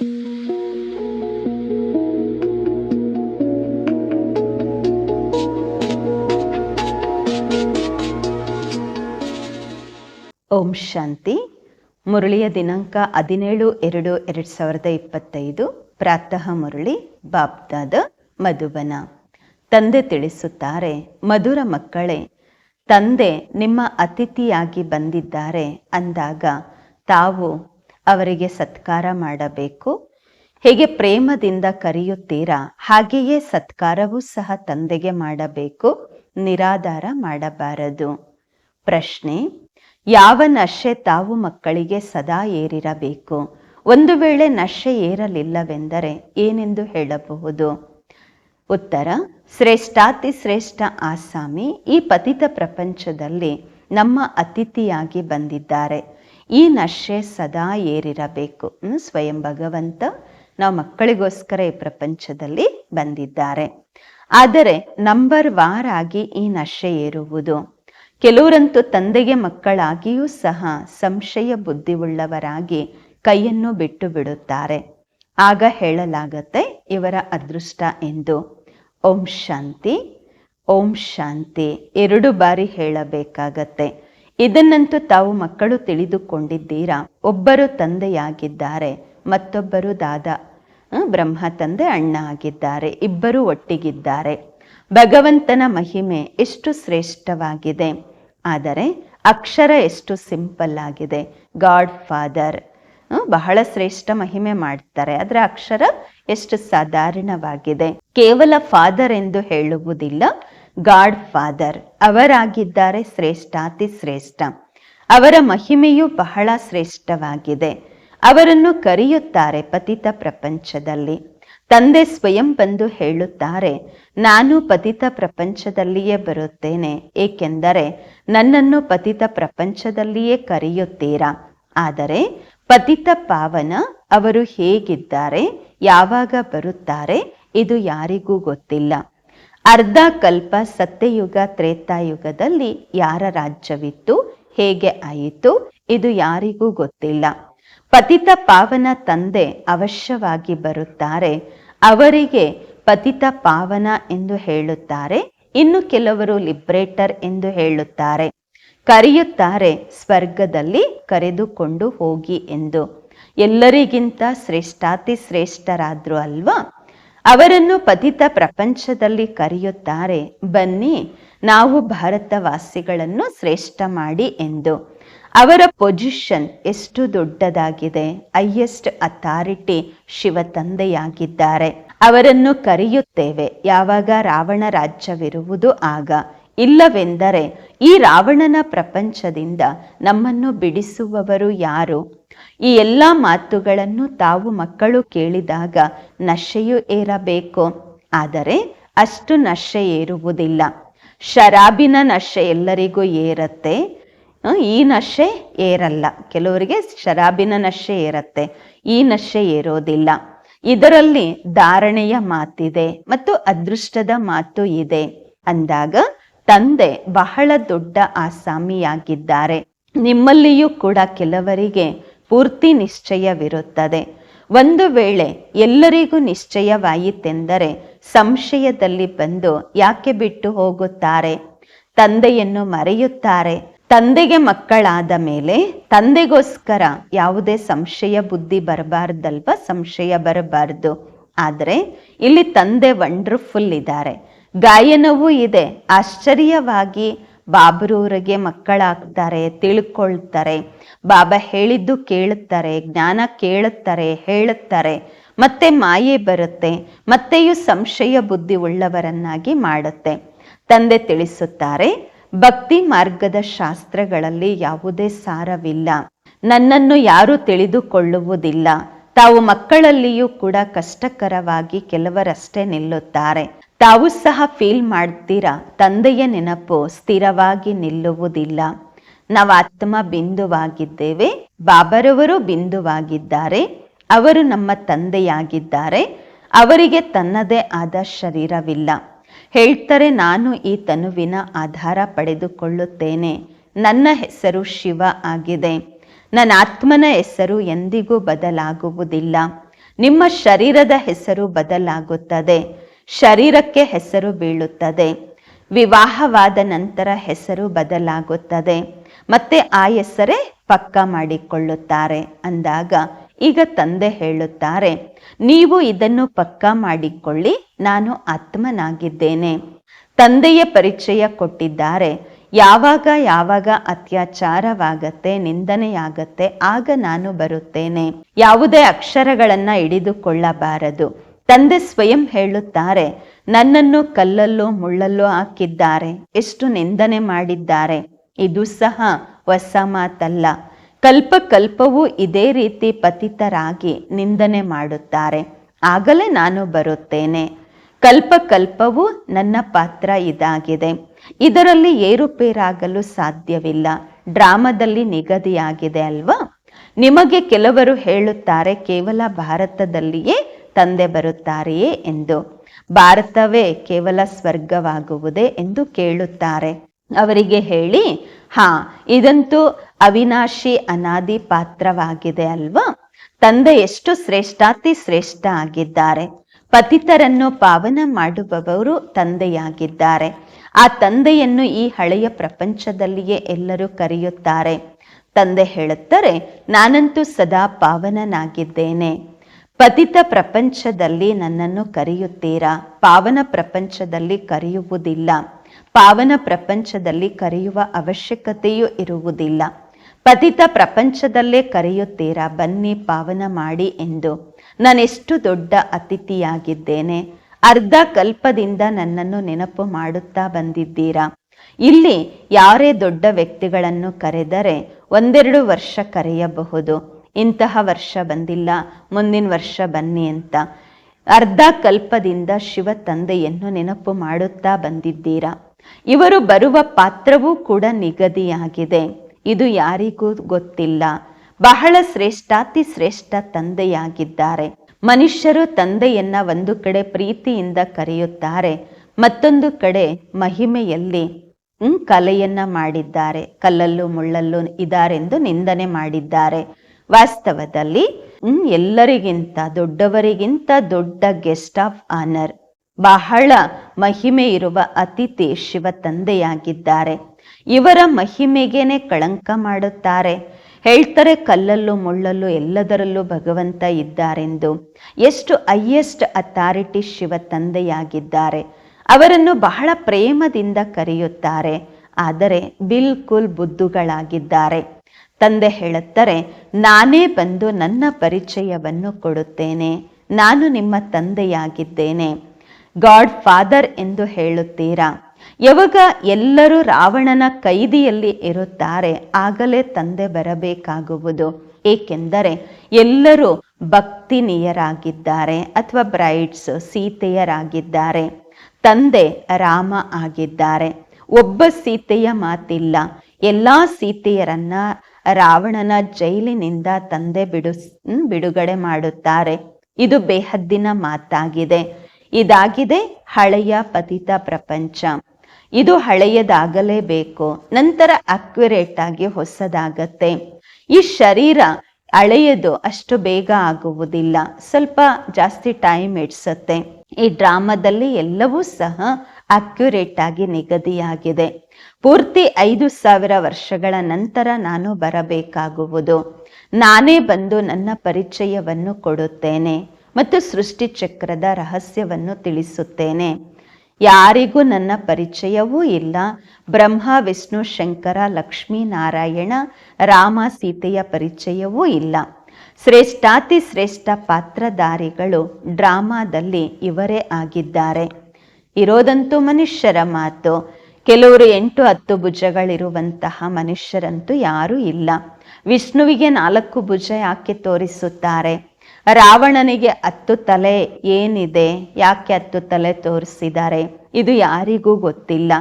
ಓಂ ಶಾಂತಿ. ಮುರಳಿಯ ದಿನಾಂಕ ಹದಿನೇಳು ಎರಡು ಎರಡು ಸಾವಿರದ ಇಪ್ಪತ್ತೈದು. ಪ್ರಾತಃ ಮುರಳಿ ಬಾಬ್ದಾದ ಮಧುಬನ. ತಂದೆ ತಿಳಿಸುತ್ತಾರೆ, ಮಧುರ ಮಕ್ಕಳೇ, ತಂದೆ ನಿಮ್ಮ ಅತಿಥಿಯಾಗಿ ಬಂದಿದ್ದಾರೆ ಅಂದಾಗ ತಾವು ಅವರಿಗೆ ಸತ್ಕಾರ ಮಾಡಬೇಕು. ಹೇಗೆ ಪ್ರೇಮದಿಂದ ಕರೆಯುತ್ತೀರಾ, ಹಾಗೆಯೇ ಸತ್ಕಾರವೂ ಸಹ ತಂದೆಗೆ ಮಾಡಬೇಕು. ನಿರಾಧಾರ ಮಾಡಬಾರದು. ಪ್ರಶ್ನೆ, ಯಾವ ನಶೆ ತಾವು ಮಕ್ಕಳಿಗೆ ಸದಾ ಏರಿರಬೇಕು? ಒಂದು ವೇಳೆ ನಶೆ ಏರಲಿಲ್ಲವೆಂದರೆ ಏನೆಂದು ಹೇಳಬಹುದು? ಉತ್ತರ, ಶ್ರೇಷ್ಠಾತಿ ಶ್ರೇಷ್ಠ ಆಸಾಮಿ ಈ ಪತಿತ ಪ್ರಪಂಚದಲ್ಲಿ ನಮ್ಮ ಅತಿಥಿಯಾಗಿ ಬಂದಿದ್ದಾರೆ. ಈ ನಶೆ ಸದಾ ಏರಿರಬೇಕು. ಸ್ವಯಂ ಭಗವಂತ ನಾವು ಮಕ್ಕಳಿಗೋಸ್ಕರ ಈ ಪ್ರಪಂಚದಲ್ಲಿ ಬಂದಿದ್ದಾರೆ. ಆದರೆ ನಂಬರ್ ವಾರ್ ಆಗಿ ಈ ನಶೆ ಏರುವುದು. ಕೆಲವರಂತೂ ತಂದೆಗೆ ಮಕ್ಕಳಾಗಿಯೂ ಸಹ ಸಂಶಯ ಬುದ್ಧಿವುಳ್ಳವರಾಗಿ ಕೈಯನ್ನು ಬಿಟ್ಟು ಬಿಡುತ್ತಾರೆ. ಆಗ ಹೇಳಲಾಗತ್ತೆ ಇವರ ಅದೃಷ್ಟ ಎಂದು. ಓಂ ಶಾಂತಿ ಓಂ ಶಾಂತಿ. ಎರಡು ಬಾರಿ ಹೇಳಬೇಕಾಗತ್ತೆ. ಇದನ್ನಂತೂ ತಾವು ಮಕ್ಕಳು ತಿಳಿದುಕೊಂಡಿದ್ದೀರಾ? ಒಬ್ಬರು ತಂದೆಯಾಗಿದ್ದಾರೆ ಮತ್ತೊಬ್ಬರು ದಾದ ಹ್ಮ್, ಬ್ರಹ್ಮ ತಂದೆ ಅಣ್ಣ ಆಗಿದ್ದಾರೆ ಇಬ್ಬರು ಒಟ್ಟಿಗಿದ್ದಾರೆ. ಭಗವಂತನ ಮಹಿಮೆ ಎಷ್ಟು ಶ್ರೇಷ್ಠವಾಗಿದೆ? ಆದರೆ ಅಕ್ಷರ ಎಷ್ಟು ಸಿಂಪಲ್ ಆಗಿದೆ. ಗಾಡ್ ಫಾದರ್ ಬಹಳ ಶ್ರೇಷ್ಠ ಮಹಿಮೆ ಮಾಡ್ತಾರೆ. ಆದರೆ ಅಕ್ಷರ ಎಷ್ಟು ಸಾಧಾರಣವಾಗಿದೆ. ಕೇವಲ ಫಾದರ್ ಎಂದು ಹೇಳುವುದಿಲ್ಲ ಗಾಡ್ ಫಾದರ್. ಅವರಾಗಿದ್ದಾರೆ ಶ್ರೇಷ್ಠಾತಿ ಶ್ರೇಷ್ಠ. ಅವರ ಮಹಿಮೆಯು ಬಹಳ ಶ್ರೇಷ್ಠವಾಗಿದೆ. ಅವರನ್ನು ಕರೆಯುತ್ತಾರೆ ಪತಿತ ಪ್ರಪಂಚದಲ್ಲಿ. ತಂದೆ ಸ್ವಯಂ ಬಂದು ಹೇಳುತ್ತಾರೆ, ನಾನು ಪತಿತ ಪ್ರಪಂಚದಲ್ಲಿಯೇ ಬರುತ್ತೇನೆ, ಏಕೆಂದರೆ ನನ್ನನ್ನು ಪತಿತ ಪ್ರಪಂಚದಲ್ಲಿಯೇ ಕರೆಯುತ್ತೀರಾ? ಆದರೆ ಪತಿತ ಪಾವನ ಅವರು ಹೇಗಿದ್ದಾರೆ, ಯಾವಾಗ ಬರುತ್ತಾರೆ, ಇದು ಯಾರಿಗೂ ಗೊತ್ತಿಲ್ಲ. ಅರ್ಧ ಕಲ್ಪ ಸತ್ಯಯುಗ ತ್ರೇತಾಯುಗದಲ್ಲಿ ಯಾರ ರಾಜ್ಯವಿತ್ತು? ಹೇಗೆ ಆಯಿತು? ಇದು ಯಾರಿಗೂ ಗೊತ್ತಿಲ್ಲ. ಪತಿತ ಪಾವನ ತಂದೆ ಅವಶ್ಯವಾಗಿ ಬರುತ್ತಾರೆ. ಅವರಿಗೆ ಪತಿತ ಪಾವನ ಎಂದು ಹೇಳುತ್ತಾರೆ. ಇನ್ನು ಕೆಲವರು ಲಿಬ್ರೇಟರ್ ಎಂದು ಹೇಳುತ್ತಾರೆ. ಕರೆಯುತ್ತಾರೆ, ಸ್ವರ್ಗದಲ್ಲಿ ಕರೆದುಕೊಂಡು ಹೋಗಿ ಎಂದು. ಎಲ್ಲರಿಗಿಂತ ಶ್ರೇಷ್ಠಾತಿ ಶ್ರೇಷ್ಠರಾದ್ರು ಅಲ್ವಾ? ಅವರನ್ನು ಪತಿತ ಪ್ರಪಂಚದಲ್ಲಿ ಕರೆಯುತ್ತಾರೆ. ಬನ್ನಿ, ನಾವು ಭಾರತವಾಸಿಗಳನ್ನು ಶ್ರೇಷ್ಠ ಮಾಡಿ ಎಂದು. ಅವರ ಪೊಸಿಷನ್ ಎಷ್ಟು ದೊಡ್ಡದಾಗಿದೆ. ಹೈಯೆಸ್ಟ್ ಅಥಾರಿಟಿ ಶಿವ ತಂದೆಯಾಗಿದ್ದಾರೆ. ಅವರನ್ನು ಕರೆಯುತ್ತೇವೆ. ಯಾವಾಗ ರಾವಣ ರಾಜ್ಯವಿರುವುದು ಆಗ. ಇಲ್ಲವೆಂದರೆ, ಈ ರಾವಣನ ಪ್ರಪಂಚದಿಂದ ನಮ್ಮನ್ನು ಬಿಡಿಸುವವರು ಯಾರು? ಈ ಎಲ್ಲ ಮಾತುಗಳನ್ನು ತಾವು ಮಕ್ಕಳು ಕೇಳಿದಾಗ ನಶೆಯು ಏರಬೇಕು. ಆದರೆ ಅಷ್ಟು ನಶೆ ಏರುವುದಿಲ್ಲ. ಶರಾಬಿನ ನಶೆ ಎಲ್ಲರಿಗೂ ಏರತ್ತೆ. ಈ ನಶೆ ಏರಲ್ಲ. ಕೆಲವರಿಗೆ ಶರಾಬಿನ ನಶೆ ಏರತ್ತೆ. ಈ ನಶೆ ಏರೋದಿಲ್ಲ. ಇದರಲ್ಲಿ ಧಾರಣೆಯ ಮಾತಿದೆ ಮತ್ತು ಅದೃಷ್ಟದ ಮಾತು ಇದೆ. ಅಂದಾಗ ತಂದೆ ಬಹಳ ದೊಡ್ಡ ಆಸಾಮಿಯಾಗಿದ್ದಾರೆ. ನಿಮ್ಮಲ್ಲಿಯೂ ಕೂಡ ಕೆಲವರಿಗೆ ಪೂರ್ತಿ ನಿಶ್ಚಯವಿರುತ್ತದೆ. ಒಂದು ವೇಳೆ ಎಲ್ಲರಿಗೂ ನಿಶ್ಚಯವಾಯಿತೆಂದರೆ ಸಂಶಯದಲ್ಲಿ ಬಂದು ಯಾಕೆ ಬಿಟ್ಟು ಹೋಗುತ್ತಾರೆ? ತಂದೆಯನ್ನು ಮರೆಯುತ್ತಾರೆ. ತಂದೆಗೆ ಮಕ್ಕಳಾದ ಮೇಲೆ ತಂದೆಗೋಸ್ಕರ ಯಾವುದೇ ಸಂಶಯ ಬುದ್ಧಿ ಬರಬಾರ್ದಲ್ವ? ಸಂಶಯ ಬರಬಾರ್ದು. ಆದರೆ ಇಲ್ಲಿ ತಂದೆ ವಂಡರ್ಫುಲ್ ಇದ್ದಾರೆ. ಗಾಯನವೂ ಇದೆ. ಆಶ್ಚರ್ಯವಾಗಿ ಬಾಬ್ರೂರಿಗೆ ಮಕ್ಕಳಾಗ್ತಾರೆ, ತಿಳ್ಕೊಳ್ತಾರೆ, ಬಾಬಾ ಹೇಳಿದ್ದು ಕೇಳುತ್ತಾರೆ, ಜ್ಞಾನ ಕೇಳುತ್ತಾರೆ, ಹೇಳುತ್ತಾರೆ. ಮತ್ತೆ ಮಾಯೆ ಬರುತ್ತೆ, ಮತ್ತೆಯೂ ಸಂಶಯ ಬುದ್ಧಿ ಉಳ್ಳವರನ್ನಾಗಿ ಮಾಡುತ್ತೆ. ತಂದೆ ತಿಳಿಸುತ್ತಾರೆ, ಭಕ್ತಿ ಮಾರ್ಗದ ಶಾಸ್ತ್ರಗಳಲ್ಲಿ ಯಾವುದೇ ಸಾರವಿಲ್ಲ. ನನ್ನನ್ನು ಯಾರು ತಿಳಿದುಕೊಳ್ಳುವುದಿಲ್ಲ. ತಾವು ಮಕ್ಕಳಲ್ಲಿಯೂ ಕೂಡ ಕಷ್ಟಕರವಾಗಿ ಕೆಲವರಷ್ಟೇ ನಿಲ್ಲುತ್ತಾರೆ. ತಾವು ಸಹ ಫೀಲ್ ಮಾಡ್ತೀರಾ? ತಂದೆಯ ನೆನಪು ಸ್ಥಿರವಾಗಿ ನಿಲ್ಲುವುದಿಲ್ಲ. ನಾವು ಆತ್ಮ ಬಿಂದುವಾಗಿದ್ದೇವೆ. ಬಾಬರವರು ಬಿಂದುವಾಗಿದ್ದಾರೆ. ಅವರು ನಮ್ಮ ತಂದೆಯಾಗಿದ್ದಾರೆ. ಅವರಿಗೆ ತನ್ನದೇ ಆದ ಶರೀರವಿಲ್ಲ. ಹೇಳ್ತಾರೆ, ನಾನು ಈ ತನುವಿನ ಆಧಾರ ಪಡೆದುಕೊಳ್ಳುತ್ತೇನೆ. ನನ್ನ ಹೆಸರು ಶಿವ ಆಗಿದೆ. ನನ್ನ ಆತ್ಮನ ಹೆಸರು ಎಂದಿಗೂ ಬದಲಾಗುವುದಿಲ್ಲ. ನಿಮ್ಮ ಶರೀರದ ಹೆಸರು ಬದಲಾಗುತ್ತದೆ. ಶರೀರಕ್ಕೆ ಹೆಸರು ಬೀಳುತ್ತದೆ. ವಿವಾಹವಾದ ನಂತರ ಹೆಸರು ಬದಲಾಗುತ್ತದೆ. ಮತ್ತೆ ಆ ಹೆಸರೇ ಪಕ್ಕ ಮಾಡಿಕೊಳ್ಳುತ್ತಾರೆ. ಅಂದಾಗ ಈಗ ತಂದೆ ಹೇಳುತ್ತಾರೆ, ನೀವು ಇದನ್ನು ಪಕ್ಕ ಮಾಡಿಕೊಳ್ಳಿ, ನಾನು ಆತ್ಮನಾಗಿದ್ದೇನೆ. ತಂದೆಯ ಪರಿಚಯ ಕೊಟ್ಟಿದ್ದಾರೆ. ಯಾವಾಗ ಯಾವಾಗ ಅತ್ಯಾಚಾರವಾಗತ್ತೆ, ನಿಂದನೆಯಾಗತ್ತೆ, ಆಗ ನಾನು ಬರುತ್ತೇನೆ. ಯಾವುದೇ ಅಕ್ಷರಗಳನ್ನ ಹಿಡಿದುಕೊಳ್ಳಬಾರದು. ತಂದೆ ಸ್ವಯಂ ಹೇಳುತ್ತಾರೆ, ನನ್ನನ್ನು ಕಲ್ಲಲ್ಲೋ ಮುಳ್ಳಲ್ಲೋ ಹಾಕಿದ್ದಾರೆ, ಎಷ್ಟು ನಿಂದನೆ ಮಾಡಿದ್ದಾರೆ, ಇದು ಸಹ ಹೊಸ ಮಾತಲ್ಲ. ಕಲ್ಪ ಕಲ್ಪವೂ ಇದೇ ರೀತಿ ಪತಿತರಾಗಿ ನಿಂದನೆ ಮಾಡುತ್ತಾರೆ. ಆಗಲೇ ನಾನು ಬರುತ್ತೇನೆ. ಕಲ್ಪ ಕಲ್ಪವೂ ನನ್ನ ಪಾತ್ರ ಇದಾಗಿದೆ. ಇದರಲ್ಲಿ ಏರುಪೇರಾಗಲು ಸಾಧ್ಯವಿಲ್ಲ. ಡ್ರಾಮಾದಲ್ಲಿ ನಿಗದಿಯಾಗಿದೆ ಅಲ್ವಾ? ನಿಮಗೆ ಕೆಲವರು ಹೇಳುತ್ತಾರೆ, ಕೇವಲ ಭಾರತದಲ್ಲಿಯೇ ತಂದೆ ಬರುತ್ತಾರೆಯೇ ಎಂದು. ಭಾರತವೇ ಕೇವಲ ಸ್ವರ್ಗವಾಗುವುದೇ ಎಂದು ಕೇಳುತ್ತಾರೆ. ಅವರಿಗೆ ಹೇಳಿ, ಹಾ, ಇದಂತೂ ಅವಿನಾಶಿ ಅನಾದಿ ಪಾತ್ರವಾಗಿದೆ ಅಲ್ವಾ? ತಂದೆ ಎಷ್ಟು ಶ್ರೇಷ್ಠಾತಿ ಶ್ರೇಷ್ಠ ಆಗಿದ್ದಾರೆ. ಪತಿತರನ್ನು ಪಾವನ ಮಾಡುವವರು ತಂದೆಯಾಗಿದ್ದಾರೆ. ಆ ತಂದೆಯನ್ನು ಈ ಹಳೆಯ ಪ್ರಪಂಚದಲ್ಲಿಯೇ ಎಲ್ಲರೂ ಕರೆಯುತ್ತಾರೆ. ತಂದೆ ಹೇಳುತ್ತಾರೆ, ನಾನಂತೂ ಸದಾ ಪಾವನನಾಗಿದ್ದೇನೆ. ಪತಿತ ಪ್ರಪಂಚದಲ್ಲಿ ನನ್ನನ್ನು ಕರೆಯುತ್ತೀರಾ? ಪಾವನ ಪ್ರಪಂಚದಲ್ಲಿ ಕರೆಯುವುದಿಲ್ಲ. ಪಾವನ ಪ್ರಪಂಚದಲ್ಲಿ ಕರೆಯುವ ಅವಶ್ಯಕತೆಯೂ ಇರುವುದಿಲ್ಲ. ಪತಿತ ಪ್ರಪಂಚದಲ್ಲೇ ಕರೆಯುತ್ತೀರಾ? ಬನ್ನಿ ಪಾವನ ಮಾಡಿ ಎಂದು. ನಾನೆಷ್ಟು ದೊಡ್ಡ ಅತಿಥಿಯಾಗಿದ್ದೇನೆ. ಅರ್ಧ ಕಲ್ಪದಿಂದ ನನ್ನನ್ನು ನೆನಪು ಮಾಡುತ್ತಾ ಬಂದಿದ್ದೀರಾ? ಇಲ್ಲಿ ಯಾರೇ ದೊಡ್ಡ ವ್ಯಕ್ತಿಗಳನ್ನು ಕರೆದರೆ ಒಂದೆರಡು ವರ್ಷ ಕರೆಯಬಹುದು. ಇಂತಹ ವರ್ಷ ಬಂದಿಲ್ಲ, ಮುಂದಿನ ವರ್ಷ ಬನ್ನಿ ಅಂತ. ಅರ್ಧ ಕಲ್ಪದಿಂದ ಶಿವ ತಂದೆಯನ್ನು ನೆನಪು ಮಾಡುತ್ತಾ ಬಂದಿದ್ದೀರಾ? ಇವರು ಬರುವ ಪಾತ್ರವೂ ಕೂಡ ನಿಗದಿಯಾಗಿದೆ. ಇದು ಯಾರಿಗೂ ಗೊತ್ತಿಲ್ಲ. ಬಹಳ ಶ್ರೇಷ್ಠಾತಿ ಶ್ರೇಷ್ಠ ತಂದೆಯಾಗಿದ್ದಾರೆ. ಮನುಷ್ಯರು ತಂದೆಯನ್ನ ಒಂದು ಕಡೆ ಪ್ರೀತಿಯಿಂದ ಕರೆಯುತ್ತಾರೆ, ಮತ್ತೊಂದು ಕಡೆ ಮಹಿಮೆಯಲ್ಲಿ, ಹ್ಮ್, ಕಲೆಯನ್ನ ಮಾಡಿದ್ದಾರೆ, ಕಲ್ಲಲ್ಲೂ ಮುಳ್ಳಲ್ಲೂ ಇದಾರೆಂದು ನಿಂದನೆ ಮಾಡಿದ್ದಾರೆ. ವಾಸ್ತವದಲ್ಲಿ ಎಲ್ಲರಿಗಿಂತ ದೊಡ್ಡವರಿಗಿಂತ ದೊಡ್ಡ ಗೆಸ್ಟ್ ಆಫ್ ಆನರ್. ಬಹಳ ಮಹಿಮೆ ಇರುವ ಅತಿಥಿ ಶಿವ ತಂದೆಯಾಗಿದ್ದಾರೆ. ಇವರ ಮಹಿಮೆಗೇನೆ ಕಳಂಕ ಮಾಡುತ್ತಾರೆ. ಹೇಳ್ತಾರೆ, ಕಲ್ಲಲ್ಲೂ ಮುಳ್ಳಲ್ಲೂ ಎಲ್ಲದರಲ್ಲೂ ಭಗವಂತ ಇದ್ದಾರೆಂದು. ಎಷ್ಟು ಹೈಯೆಸ್ಟ್ ಅಥಾರಿಟಿ ಶಿವ ತಂದೆಯಾಗಿದ್ದಾರೆ. ಅವರನ್ನು ಬಹಳ ಪ್ರೇಮದಿಂದ ಕರೆಯುತ್ತಾರೆ. ಆದರೆ, ಬಿಲ್ಕುಲ್ ಬುದ್ಧುಗಳಾಗಿದ್ದಾರೆ. ತಂದೆ ಹೇಳುತ್ತಾರೆ, ನಾನೇ ಬಂದು ನನ್ನ ಪರಿಚಯವನ್ನು ಕೊಡುತ್ತೇನೆ. ನಾನು ನಿಮ್ಮ ತಂದೆಯಾಗಿದ್ದೇನೆ. ಗಾಡ್ ಫಾದರ್ ಎಂದು ಹೇಳುತ್ತೀರಾ? ಯಾವಾಗ ಎಲ್ಲರೂ ರಾವಣನ ಕೈದಿಯಲ್ಲಿ ಇರುತ್ತಾರೆ, ಆಗಲೇ ತಂದೆ ಬರಬೇಕಾಗುವುದು. ಏಕೆಂದರೆ ಎಲ್ಲರೂ ಭಕ್ತಿನಿಯರಾಗಿದ್ದಾರೆ ಅಥವಾ ಬ್ರೈಡ್ಸ್ ಸೀತೆಯರಾಗಿದ್ದಾರೆ. ತಂದೆ ರಾಮ ಆಗಿದ್ದಾರೆ. ಒಬ್ಬ ಸೀತೆಯ ಮಾತಿಲ್ಲ. ಎಲ್ಲಾ ಸೀತೆಯರನ್ನ ರಾವಣನ ಜೈಲಿನಿಂದ ತಂದೆ ಬಿಡು ಬಿಡುಗಡೆ ಮಾಡುತ್ತಾರೆ. ಇದು ಬೇಹದ್ದಿನ ಮಾತಾಗಿದೆ. ಇದಾಗಿದೆ ಹಳೆಯ ಪತಿತ ಪ್ರಪಂಚ. ಇದು ಹಳೆಯದಾಗಲೇಬೇಕು ನಂತರ ಅಕ್ಯುರೇಟ್ ಆಗಿ ಹೊಸದಾಗತ್ತೆ. ಈ ಶರೀರ ಹಳೆಯದು, ಅಷ್ಟು ಬೇಗ ಆಗುವುದಿಲ್ಲ. ಸ್ವಲ್ಪ ಜಾಸ್ತಿ ಟೈಮ್ ಇಡ್ಸತ್ತೆ. ಈ ಡ್ರಾಮಾದಲ್ಲಿ ಎಲ್ಲವೂ ಸಹ ಅಕ್ಯುರೇಟ್ ಆಗಿ ನಿಗದಿಯಾಗಿದೆ. ಪೂರ್ತಿ ಐದು ಸಾವಿರ ವರ್ಷಗಳ ನಂತರ ನಾನು ಬರಬೇಕಾಗುವುದು. ನಾನೇ ಬಂದು ನನ್ನ ಪರಿಚಯವನ್ನು ಕೊಡುತ್ತೇನೆ ಮತ್ತು ಸೃಷ್ಟಿ ಚಕ್ರದ ರಹಸ್ಯವನ್ನು ತಿಳಿಸುತ್ತೇನೆ. ಯಾರಿಗೂ ನನ್ನ ಪರಿಚಯವೂ ಇಲ್ಲ. ಬ್ರಹ್ಮ, ವಿಷ್ಣು, ಶಂಕರ, ಲಕ್ಷ್ಮೀ, ನಾರಾಯಣ, ರಾಮ, ಸೀತೆಯ ಪರಿಚಯವೂ ಇಲ್ಲ. ಶ್ರೇಷ್ಠಾತಿ ಶ್ರೇಷ್ಠ ಪಾತ್ರಧಾರಿಗಳು ಡ್ರಾಮಾದಲ್ಲಿ ಇವರೇ ಆಗಿದ್ದಾರೆ. ಇರೋದಂತೂ ಮನುಷ್ಯರ ಮಾತು. ಕೆಲವರು ಎಂಟು ಹತ್ತು ಭುಜಗಳಿರುವಂತಹ ಮನುಷ್ಯರಂತೂ ಯಾರೂ ಇಲ್ಲ. ವಿಷ್ಣುವಿಗೆ ನಾಲ್ಕು ಭುಜ ಯಾಕೆ ತೋರಿಸುತ್ತಾರೆ? ರಾವಣನಿಗೆ ಹತ್ತು ತಲೆ ಏನಿದೆ? ಯಾಕೆ ಹತ್ತು ತಲೆ ತೋರಿಸಿದ್ದಾರೆ? ಇದು ಯಾರಿಗೂ ಗೊತ್ತಿಲ್ಲ.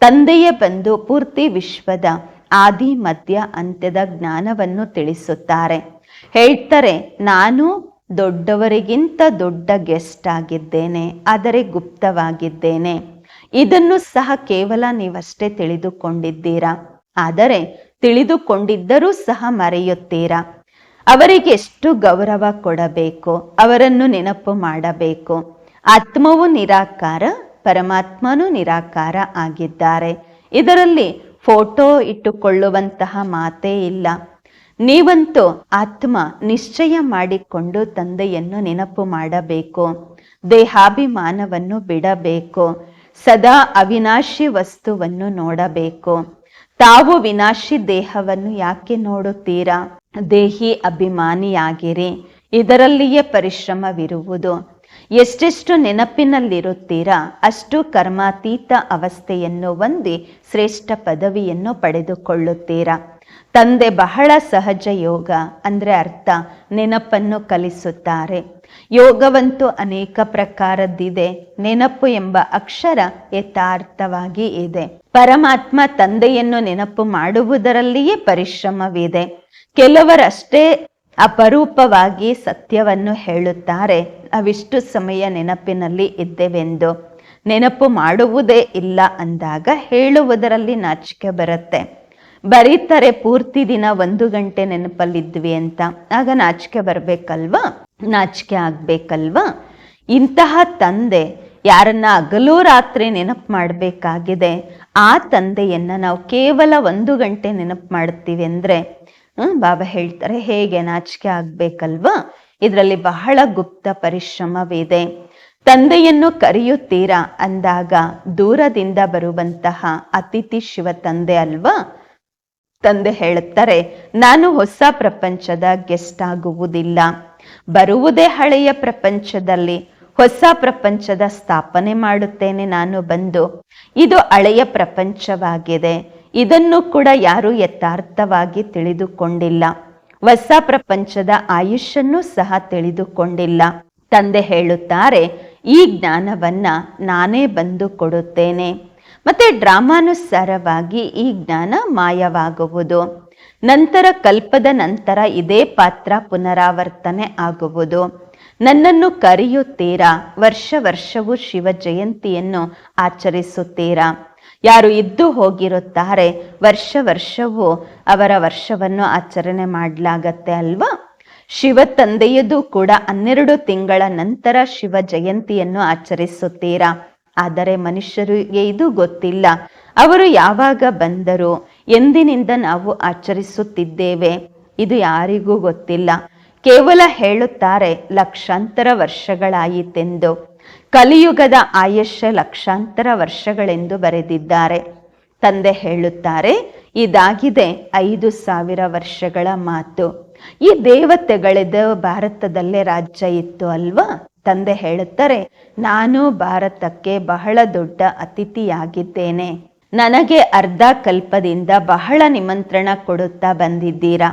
ತಂದೆಯೇ ಬಂದು ಪೂರ್ತಿ ವಿಶ್ವದ ಆದಿ, ಮಧ್ಯ, ಅಂತ್ಯದ ಜ್ಞಾನವನ್ನು ತಿಳಿಸುತ್ತಾರೆ. ಹೇಳ್ತಾರೆ, ನಾನು ದೊಡ್ಡವರಿಗಿಂತ ದೊಡ್ಡ ಗೆಸ್ಟ್ ಆಗಿದ್ದೇನೆ, ಆದರೆ ಗುಪ್ತವಾಗಿದ್ದೇನೆ. ಇದನ್ನು ಸಹ ಕೇವಲ ನೀವಷ್ಟೇ ತಿಳಿದುಕೊಂಡಿದ್ದೀರಾ? ಆದರೆ ತಿಳಿದುಕೊಂಡಿದ್ದರೂ ಸಹ ಮರೆಯುತ್ತೀರಾ? ಅವರಿಗೆ ಎಷ್ಟು ಗೌರವ ಕೊಡಬೇಕು? ಅವರನ್ನು ನೆನಪು ಮಾಡಬೇಕು. ಆತ್ಮವು ನಿರಾಕಾರ, ಪರಮಾತ್ಮನೂ ನಿರಾಕಾರ ಆಗಿದ್ದಾರೆ. ಇದರಲ್ಲಿ ಫೋಟೋ ಇಟ್ಟುಕೊಳ್ಳುವಂತಹ ಮಾತೇ ಇಲ್ಲ. ನೀವಂತೂ ಆತ್ಮ ನಿಶ್ಚಯ ಮಾಡಿಕೊಂಡು ತಂದೆಯನ್ನು ನೆನಪು ಮಾಡಬೇಕು. ದೇಹಾಭಿಮಾನವನ್ನು ಬಿಡಬೇಕು. ಸದಾ ಅವಿನಾಶಿ ವಸ್ತುವನ್ನು ನೋಡಬೇಕು. ತಾವು ವಿನಾಶಿ ದೇಹವನ್ನು ಯಾಕೆ ನೋಡುತ್ತೀರಾ? ದೇಹಿ ಅಭಿಮಾನಿಯಾಗಿರಿ. ಇದರಲ್ಲಿಯೇ ಪರಿಶ್ರಮವಿರುವುದು. ಎಷ್ಟೆಷ್ಟು ನೆನಪಿನಲ್ಲಿರುತ್ತೀರಾ? ಅಷ್ಟು ಕರ್ಮಾತೀತ ಅವಸ್ಥೆಯನ್ನು ಹೊಂದಿ ಶ್ರೇಷ್ಠ ಪದವಿಯನ್ನು ಪಡೆದುಕೊಳ್ಳುತ್ತೀರಾ? ತಂದೆ ಬಹಳ ಸಹಜ ಯೋಗ ಅಂದರೆ ಅರ್ಥ, ನೆನಪನ್ನು ಕಲಿಸುತ್ತಾರೆ. ಯೋಗವಂತೂ ಅನೇಕ ಪ್ರಕಾರದ್ದಿದೆ, ನೆನಪು ಎಂಬ ಅಕ್ಷರ ಯಥಾರ್ಥವಾಗಿ ಇದೆ. ಪರಮಾತ್ಮ ತಂದೆಯನ್ನು ನೆನಪು ಮಾಡುವುದರಲ್ಲಿಯೇ ಪರಿಶ್ರಮವಿದೆ. ಕೆಲವರಷ್ಟೇ ಅಪರೂಪವಾಗಿ ಸತ್ಯವನ್ನು ಹೇಳುತ್ತಾರೆ, ಅವಿಷ್ಟು ಸಮಯ ನೆನಪಿನಲ್ಲಿ ಇದ್ದೇವೆಂದು. ನೆನಪು ಮಾಡುವುದೇ ಇಲ್ಲ ಅಂದಾಗ ಹೇಳುವುದರಲ್ಲಿ ನಾಚಿಕೆ ಬರುತ್ತೆ. ಬರೀತಾರೆ ಪೂರ್ತಿ ದಿನ ಒಂದು ಗಂಟೆ ನೆನಪಲ್ಲಿದ್ವಿ ಅಂತ. ಆಗ ನಾಚಿಕೆ ಬರ್ಬೇಕಲ್ವಾ? ನಾಚಿಕೆ ಆಗ್ಬೇಕಲ್ವಾ? ಇಂತಹ ತಂದೆ ಯಾರನ್ನ ಹಗಲು ರಾತ್ರಿ ನೆನಪು ಮಾಡಬೇಕಾಗಿದೆ, ಆ ತಂದೆಯನ್ನ ನಾವು ಕೇವಲ ಒಂದು ಗಂಟೆ ನೆನಪು ಮಾಡ್ತೀವಿ ಅಂದ್ರೆ ಬಾಬಾ ಹೇಳ್ತಾರೆ ಹೇಗೆ ನಾಚಿಕೆ ಆಗ್ಬೇಕಲ್ವಾ? ಇದರಲ್ಲಿ ಬಹಳ ಗುಪ್ತ ಪರಿಶ್ರಮವಿದೆ. ತಂದೆಯನ್ನು ಕರೆಯುತ್ತೀರಾ ಅಂದಾಗ ದೂರದಿಂದ ಬರುವಂತಹ ಅತಿಥಿ ಶಿವ ತಂದೆ ಅಲ್ವಾ? ತಂದೆ ಹೇಳುತ್ತಾರೆ, ನಾನು ಹೊಸ ಪ್ರಪಂಚದ ಗೆಸ್ಟ್ ಆಗುವುದಿಲ್ಲ. ಬರುವುದೇ ಹಳೆಯ ಪ್ರಪಂಚದಲ್ಲಿ ಹೊಸ ಪ್ರಪಂಚದ ಸ್ಥಾಪನೆ ಮಾಡುತ್ತೇನೆ ನಾನು ಬಂದು. ಇದು ಹಳೆಯ ಪ್ರಪಂಚವಾಗಿದೆ. ಇದನ್ನು ಕೂಡ ಯಾರು ಯಥಾರ್ಥವಾಗಿ ತಿಳಿದುಕೊಂಡಿಲ್ಲ. ಹೊಸ ಪ್ರಪಂಚದ ಆಯುಷನ್ನು ಸಹ ತಿಳಿದುಕೊಂಡಿಲ್ಲ. ತಂದೆ ಹೇಳುತ್ತಾರೆ, ಈ ಜ್ಞಾನವನ್ನ ನಾನೇ ಬಂದು ಕೊಡುತ್ತೇನೆ. ಮತ್ತೆ ಡ್ರಾಮಾನುಸಾರವಾಗಿ ಈ ಜ್ಞಾನ ಮಾಯವಾಗುವುದು. ನಂತರ ಕಲ್ಪದ ನಂತರ ಇದೇ ಪಾತ್ರ ಪುನರಾವರ್ತನೆ ಆಗುವುದು. ನನ್ನನ್ನು ಕರೆಯುತ್ತೀರಾ? ವರ್ಷ ವರ್ಷವೂ ಶಿವ ಜಯಂತಿಯನ್ನು ಆಚರಿಸುತ್ತೀರಾ? ಯಾರು ಇದ್ದು ಹೋಗಿರುತ್ತಾರೆ, ವರ್ಷ ವರ್ಷವೂ ಅವರ ವರ್ಷವನ್ನು ಆಚರಣೆ ಮಾಡಲಾಗತ್ತೆ ಅಲ್ವಾ? ಶಿವ ತಂದೆಯದು ಕೂಡ ಹನ್ನೆರಡು ತಿಂಗಳ ನಂತರ ಶಿವ ಜಯಂತಿಯನ್ನು ಆಚರಿಸುತ್ತೀರಾ? ಆದರೆ ಮನುಷ್ಯರಿಗೆ ಇದು ಗೊತ್ತಿಲ್ಲ. ಅವರು ಯಾವಾಗ ಬಂದರು? ಎಂದಿನಿಂದ ನಾವು ಆಚರಿಸುತ್ತಿದ್ದೇವೆ? ಇದು ಯಾರಿಗೂ ಗೊತ್ತಿಲ್ಲ. ಕೇವಲ ಹೇಳುತ್ತಾರೆ, ಲಕ್ಷಾಂತರ ವರ್ಷಗಳಾಯಿತೆಂದು. ಕಲಿಯುಗದ ಆಯುಷ್ಯ ಲಕ್ಷಾಂತರ ವರ್ಷಗಳೆಂದು ಬರೆದಿದ್ದಾರೆ. ತಂದೆ ಹೇಳುತ್ತಾರೆ, ಇದಾಗಿದೆ ಐದು ಸಾವಿರ ವರ್ಷಗಳ ಮಾತು. ಈ ದೇವತೆಗಳಿದ ಭಾರತದಲ್ಲೇ ರಾಜ್ಯ ಇತ್ತು ಅಲ್ವಾ? ತಂದೆ ಹೇಳುತ್ತಾರೆ, ನಾನು ಭಾರತಕ್ಕೆ ಬಹಳ ದೊಡ್ಡ ಅತಿಥಿಯಾಗಿದ್ದೇನೆ. ನನಗೆ ಅರ್ಧ ಕಲ್ಪದಿಂದ ಬಹಳ ನಿಮಂತ್ರಣ ಕೊಡುತ್ತಾ ಬಂದಿದ್ದೀರಾ?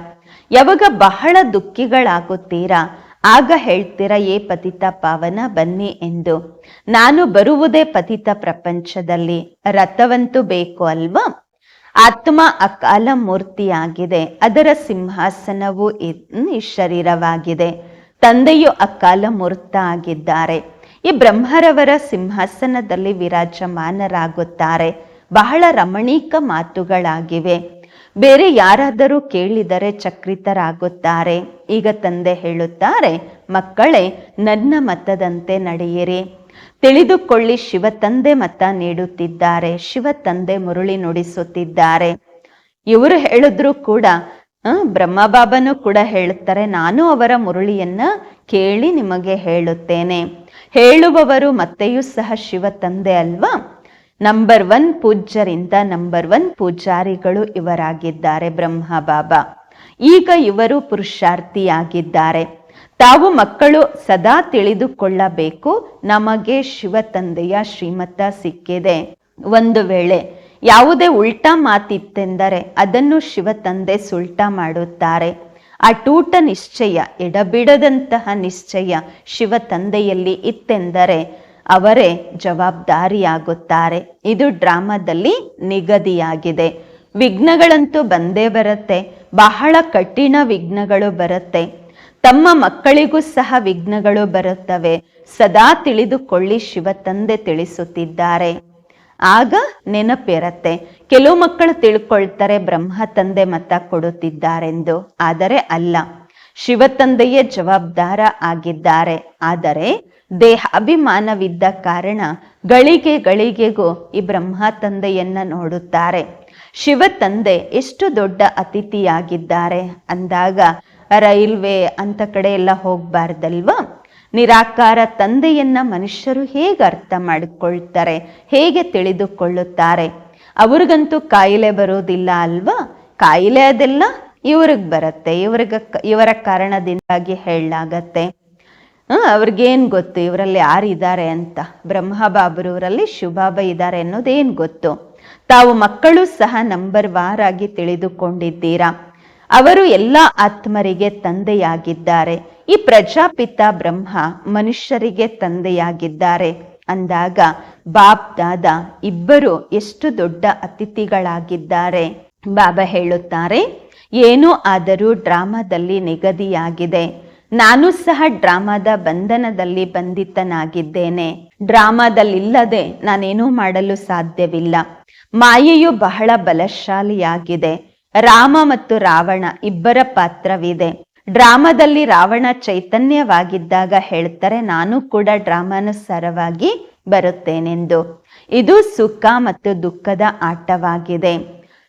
ಯಾವಾಗ ಬಹಳ ದುಃಖಿಗಳಾಗುತ್ತೀರಾ? ಆಗ ಹೇಳ್ತೀರಾ, ಏ ಪತಿತ ಪಾವನ, ಬನ್ನಿ ಎಂದು. ನಾನು ಬರುವುದೇ ಪತಿತ ಪ್ರಪಂಚದಲ್ಲಿ. ರಥವಂತೂ ಬೇಕು ಅಲ್ವಾ? ಆತ್ಮ ಅಕಾಲ ಮೂರ್ತಿಯಾಗಿದೆ. ಅದರ ಸಿಂಹಾಸನವು ಈ ಶರೀರವಾಗಿದೆ ತಂದೆಯು ಅಕಾಲ ಮೂರ್ತ ಆಗಿದ್ದಾರೆ ಈ ಬ್ರಹ್ಮರವರ ಸಿಂಹಾಸನದಲ್ಲಿ ವಿರಾಜಮಾನರಾಗುತ್ತಾರೆ. ಬಹಳ ರಮಣೀಕ ಮಾತುಗಳಾಗಿವೆ. ಬೇರೆ ಯಾರಾದರೂ ಕೇಳಿದರೆ ಚಕ್ರಿತರಾಗುತ್ತಾರೆ ಈಗ ತಂದೆ ಹೇಳುತ್ತಾರೆ, ಮಕ್ಕಳೇ, ನನ್ನ ಮತದಂತೆ ನಡೆಯಿರಿ. ತಿಳಿದುಕೊಳ್ಳಿ, ಶಿವ ತಂದೆ ಮತ ನೀಡುತ್ತಿದ್ದಾರೆ. ಶಿವ ತಂದೆ ಮುರುಳಿ ನುಡಿಸುತ್ತಿದ್ದಾರೆ. ಇವರು ಹೇಳಿದ್ರು ಕೂಡ ಬ್ರಹ್ಮಬಾಬನು ಕೂಡ ಹೇಳುತ್ತಾರೆ, ನಾನು ಅವರ ಮುರುಳಿಯನ್ನ ಕೇಳಿ ನಿಮಗೆ ಹೇಳುತ್ತೇನೆ. ಹೇಳುವವರು ಮತ್ತೆಯೂ ಸಹ ಶಿವ ತಂದೆ ಅಲ್ವಾ? ನಂಬರ್ ಒನ್ ಪೂಜ್ಯರಿಂದ ನಂಬರ್ ಒನ್ ಪೂಜಾರಿಗಳು ಇವರಾಗಿದ್ದಾರೆ ಬ್ರಹ್ಮ ಬಾಬಾ ಈಗ ಇವರು ಪುರುಷಾರ್ಥಿಯಾಗಿದ್ದಾರೆ. ತಾವು ಮಕ್ಕಳು ಸದಾ ತಿಳಿದುಕೊಳ್ಳಬೇಕು, ನಮಗೆ ಶಿವ ತಂದೆಯ ಶ್ರೀಮತ ಸಿಕ್ಕಿದೆ. ಒಂದು ವೇಳೆ ಯಾವುದೇ ಉಲ್ಟಾ ಮಾತಿತ್ತೆಂದರೆ ಅದನ್ನು ಶಿವ ತಂದೆ ಸುಲ್ಟಾ ಮಾಡುತ್ತಾರೆ. ಅಟೂಟ ನಿಶ್ಚಯ, ಎಡಬಿಡದಂತಹ ನಿಶ್ಚಯ ಶಿವ ತಂದೆಯಲ್ಲಿ ಇತ್ತೆಂದರೆ ಅವರೇ ಜವಾಬ್ದಾರಿಯಾಗುತ್ತಾರೆ. ಇದು ಡ್ರಾಮಾದಲ್ಲಿ ನಿಗದಿಯಾಗಿದೆ. ವಿಘ್ನಗಳಂತೂ ಬಂದೇ ಬರುತ್ತೆ, ಬಹಳ ಕಠಿಣ ವಿಘ್ನಗಳು ಬರುತ್ತೆ. ತಮ್ಮ ಮಕ್ಕಳಿಗೂ ಸಹ ವಿಘ್ನಗಳು ಬರುತ್ತವೆ. ಸದಾ ತಿಳಿದುಕೊಳ್ಳಿ ಶಿವ ತಂದೆ ತಿಳಿಸುತ್ತಿದ್ದಾರೆ. ಆಗ ನೆನಪಿರತ್ತೆ. ಕೆಲವು ಮಕ್ಕಳು ತಿಳ್ಕೊಳ್ತಾರೆ ಬ್ರಹ್ಮ ತಂದೆ ಮತ ಕೊಡುತ್ತಿದ್ದಾರೆಂದು, ಆದರೆ ಅಲ್ಲ. ಶಿವ ತಂದೆಯೇ ಜವಾಬ್ದಾರ ಆಗಿದ್ದಾರೆ. ಆದರೆ ದೇಹ ಅಭಿಮಾನವಿದ್ದ ಕಾರಣ ಗಳಿಗೆ ಗಳಿಗೆಗೂ ಈ ಬ್ರಹ್ಮ ತಂದೆಯನ್ನ ನೋಡುತ್ತಾರೆ. ಶಿವ ತಂದೆ ಎಷ್ಟು ದೊಡ್ಡ ಅತಿಥಿಯಾಗಿದ್ದಾರೆ ಅಂದಾಗ, ರೈಲ್ವೆ ಅಂತ ಕಡೆ ಎಲ್ಲ ಹೋಗ್ಬಾರ್ದಲ್ವಾ? ನಿರಾಕಾರ ತಂದೆಯನ್ನ ಮನುಷ್ಯರು ಹೇಗೆ ಅರ್ಥ ಮಾಡಿಕೊಳ್ತಾರೆ, ಹೇಗೆ ತಿಳಿದುಕೊಳ್ಳುತ್ತಾರೆ? ಅವ್ರಿಗಂತೂ ಕಾಯಿಲೆ ಬರೋದಿಲ್ಲ ಅಲ್ವಾ? ಕಾಯಿಲೆ ಅದೆಲ್ಲ ಇವ್ರಿಗೆ ಬರುತ್ತೆ, ಇವ್ರಿಗೆ ಇವರ ಕಾರಣದಿಂದಾಗಿ ಹೇಳಲಾಗತ್ತೆ. ಅವ್ರಿಗೇನ್ ಗೊತ್ತು, ಇವರಲ್ಲಿ ಯಾರಿದ್ದಾರೆ ಅಂತ? ಬ್ರಹ್ಮ ಶುಭಾಬ ಇದ್ದಾರೆ ಅನ್ನೋದೇನ್ ಗೊತ್ತು? ತಾವು ಮಕ್ಕಳು ಸಹ ನಂಬರ್ ವಾರ್ ಆಗಿ ತಿಳಿದುಕೊಂಡಿದ್ದೀರಾ? ಅವರು ಎಲ್ಲ ಆತ್ಮರಿಗೆ ತಂದೆಯಾಗಿದ್ದಾರೆ. ಈ ಪ್ರಜಾಪಿತ ಬ್ರಹ್ಮ ಮನುಷ್ಯರಿಗೆ ತಂದೆಯಾಗಿದ್ದಾರೆ. ಅಂದಾಗ ಬಾಬ್ ದಾದ ಇಬ್ಬರು ಎಷ್ಟು ದೊಡ್ಡ ಅತಿಥಿಗಳಾಗಿದ್ದಾರೆ? ಬಾಬಾ ಹೇಳುತ್ತಾರೆ, ಏನೂ ಆದರೂ ಡ್ರಾಮಾದಲ್ಲಿ ನಿಗದಿಯಾಗಿದೆ. ನಾನು ಸಹ ಡ್ರಾಮಾದ ಬಂಧನದಲ್ಲಿ ಬಂಧಿತನಾಗಿದ್ದೇನೆ. ಡ್ರಾಮಾದಲ್ಲಿಲ್ಲದೆ ನಾನೇನೂ ಮಾಡಲು ಸಾಧ್ಯವಿಲ್ಲ. ಮಾಯೆಯು ಬಹಳ ಬಲಶಾಲಿಯಾಗಿದೆ. ರಾಮ ಮತ್ತು ರಾವಣ ಇಬ್ಬರ ಪಾತ್ರವಿದೆ. ಡ್ರಾಮಾದಲ್ಲಿ ರಾವಣ ಚೈತನ್ಯವಾಗಿದ್ದಾಗ ಹೇಳ್ತಾರೆ, ನಾನು ಕೂಡ ಡ್ರಾಮಾನುಸಾರವಾಗಿ ಬರುತ್ತೇನೆಂದು. ಇದು ಸುಖ ಮತ್ತು ದುಃಖದ ಆಟವಾಗಿದೆ.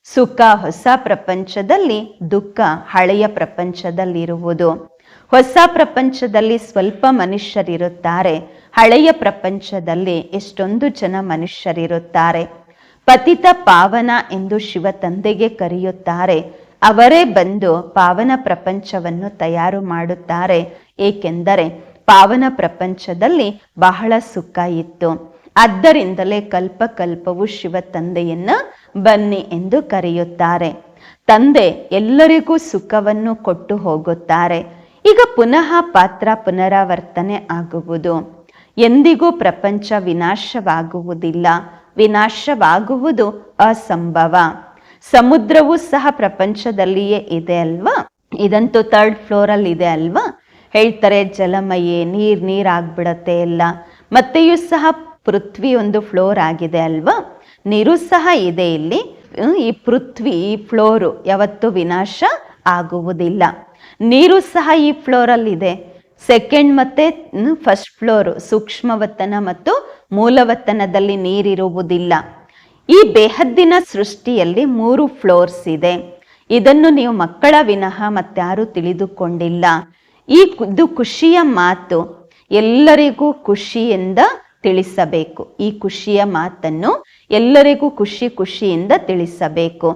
ಸುಖ ಹೊಸ ಪ್ರಪಂಚದಲ್ಲಿ, ದುಃಖ ಹಳೆಯ ಪ್ರಪಂಚದಲ್ಲಿರುವುದು. ಹೊಸ ಪ್ರಪಂಚದಲ್ಲಿ ಸ್ವಲ್ಪ ಮನುಷ್ಯರಿರುತ್ತಾರೆ. ಹಳೆಯ ಪ್ರಪಂಚದಲ್ಲಿ ಎಷ್ಟೊಂದು ಜನ ಮನುಷ್ಯರಿರುತ್ತಾರೆ. ಪತಿತ ಪಾವನ ಎಂದು ಶಿವ ತಂದೆಗೆ ಕರೆಯುತ್ತಾರೆ. ಅವರೇ ಬಂದು ಪಾವನ ಪ್ರಪಂಚವನ್ನು ತಯಾರು ಮಾಡುತ್ತಾರೆ. ಏಕೆಂದರೆ ಪಾವನ ಪ್ರಪಂಚದಲ್ಲಿ ಬಹಳ ಸುಖ ಇತ್ತು. ಆದ್ದರಿಂದಲೇ ಕಲ್ಪ ಕಲ್ಪವು ಶಿವ ತಂದೆಯನ್ನ ಬನ್ನಿ ಎಂದು ಕರೆಯುತ್ತಾರೆ. ತಂದೆ ಎಲ್ಲರಿಗೂ ಸುಖವನ್ನು ಕೊಟ್ಟು ಹೋಗುತ್ತಾರೆ. ಈಗ ಪುನಃ ಪಾತ್ರ ಪುನರಾವರ್ತನೆ ಆಗುವುದು. ಎಂದಿಗೂ ಪ್ರಪಂಚ ವಿನಾಶವಾಗುವುದಿಲ್ಲ. ವಿನಾಶವಾಗುವುದು ಅಸಂಭವ. ಸಮುದ್ರವೂ ಸಹ ಪ್ರಪಂಚದಲ್ಲಿಯೇ ಇದೆ ಅಲ್ವಾ? ಇದಂತೂ ಥರ್ಡ್ ಫ್ಲೋರ್ ಅಲ್ಲಿ ಇದೆ ಅಲ್ವಾ? ಹೇಳ್ತಾರೆ ಜಲಮಯೇ, ನೀರ್ ನೀರ್ ಆಗ್ಬಿಡತ್ತೆ ಎಲ್ಲ. ಮತ್ತೆಯೂ ಸಹ ಪೃಥ್ವಿ ಒಂದು ಫ್ಲೋರ್ ಆಗಿದೆ ಅಲ್ವಾ? ನೀರು ಸಹ ಇದೆ ಇಲ್ಲಿ. ಈ ಪೃಥ್ವಿ, ಈ ಫ್ಲೋರು ಯಾವತ್ತೂ ವಿನಾಶ ಆಗುವುದಿಲ್ಲ. ನೀರು ಸಹ ಈ ಫ್ಲೋರಲ್ಲಿ ಇದೆ. ಸೆಕೆಂಡ್ ಮತ್ತೆ ಫಸ್ಟ್ ಫ್ಲೋರ್ ಸೂಕ್ಷ್ಮವತ್ತನ ಮತ್ತು ಮೂಲವತ್ತನದಲ್ಲಿ ನೀರಿರುವುದಿಲ್ಲ. ಈ ಬೇಹದ್ದಿನ ಸೃಷ್ಟಿಯಲ್ಲಿ ಮೂರು ಫ್ಲೋರ್ಸ್ ಇದೆ. ಇದನ್ನು ನೀವು ಮಕ್ಕಳ ವಿನಃ ಮತ್ತಾರು ತಿಳಿದುಕೊಂಡಿಲ್ಲ. ಈ ಇದು ಖುಷಿಯ ಮಾತು. ಎಲ್ಲರಿಗೂ ಖುಷಿಯಿಂದ ತಿಳಿಸಬೇಕು. ಈ ಖುಷಿಯ ಮಾತನ್ನು ಎಲ್ಲರಿಗೂ ಖುಷಿ ಖುಷಿಯಿಂದ ತಿಳಿಸಬೇಕು.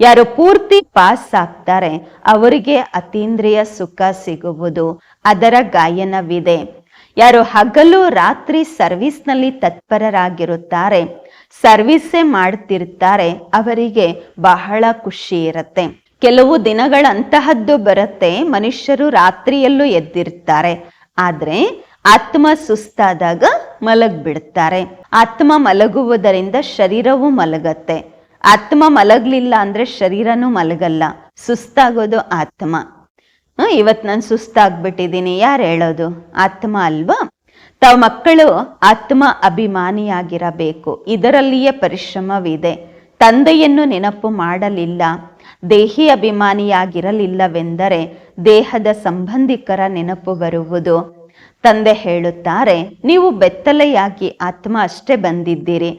ಯಾರು ಪೂರ್ತಿ ಪಾಸ್ ಆಗ್ತಾರೆ, ಅವರಿಗೆ ಅತೀಂದ್ರಿಯ ಸುಖ ಸಿಗುವುದು. ಅದರ ಗಾಯನವಿದೆ. ಯಾರು ಹಗಲು ರಾತ್ರಿ ಸರ್ವಿಸ್ನಲ್ಲಿ ತತ್ಪರರಾಗಿರುತ್ತಾರೆ ಸರ್ವಿಸೇ ಮಾಡ್ತಿರ್ತಾರೆ, ಅವರಿಗೆ ಬಹಳ ಖುಷಿ ಇರುತ್ತೆ. ಕೆಲವು ದಿನಗಳಂತಹದ್ದು ಬರುತ್ತೆ, ಮನುಷ್ಯರು ರಾತ್ರಿಯಲ್ಲೂ ಎದ್ದಿರ್ತಾರೆ. ಆದ್ರೆ ಆತ್ಮ ಸುಸ್ತಾದಾಗ ಮಲಗ್ಬಿಡ್ತಾರೆ. ಆತ್ಮ ಮಲಗುವುದರಿಂದ ಶರೀರವೂ ಮಲಗತ್ತೆ. ಆತ್ಮ ಮಲಗ್ಲಿಲ್ಲ ಅಂದ್ರೆ ಶರೀರನೂ ಮಲಗಲ್ಲ. ಸುಸ್ತಾಗೋದು ಆತ್ಮ. ಇವತ್ ನಾನು ಸುಸ್ತಾಗ್ಬಿಟ್ಟಿದ್ದೀನಿ ಯಾರು ಹೇಳೋದು? ಆತ್ಮ ಅಲ್ವಾ? ತಾವು ಮಕ್ಕಳು ಆತ್ಮ ಅಭಿಮಾನಿಯಾಗಿರಬೇಕು. ಇದರಲ್ಲಿಯೇ ಪರಿಶ್ರಮವಿದೆ. ತಂದೆಯನ್ನು ನೆನಪು ಮಾಡಲಿಲ್ಲ. ದೇಹಿ ಅಭಿಮಾನಿಯಾಗಿರಲಿಲ್ಲವೆಂದರೆ ದೇಹದ ಸಂಬಂಧಿಕರ ನೆನಪು ಬರುವುದು. ತಂದೆ ಹೇಳುತ್ತಾರೆ, ನೀವು ಬೆತ್ತಲೆಯಾಗಿ ಆತ್ಮ ಅಷ್ಟೇ ಬಂದಿದ್ದೀರಿ.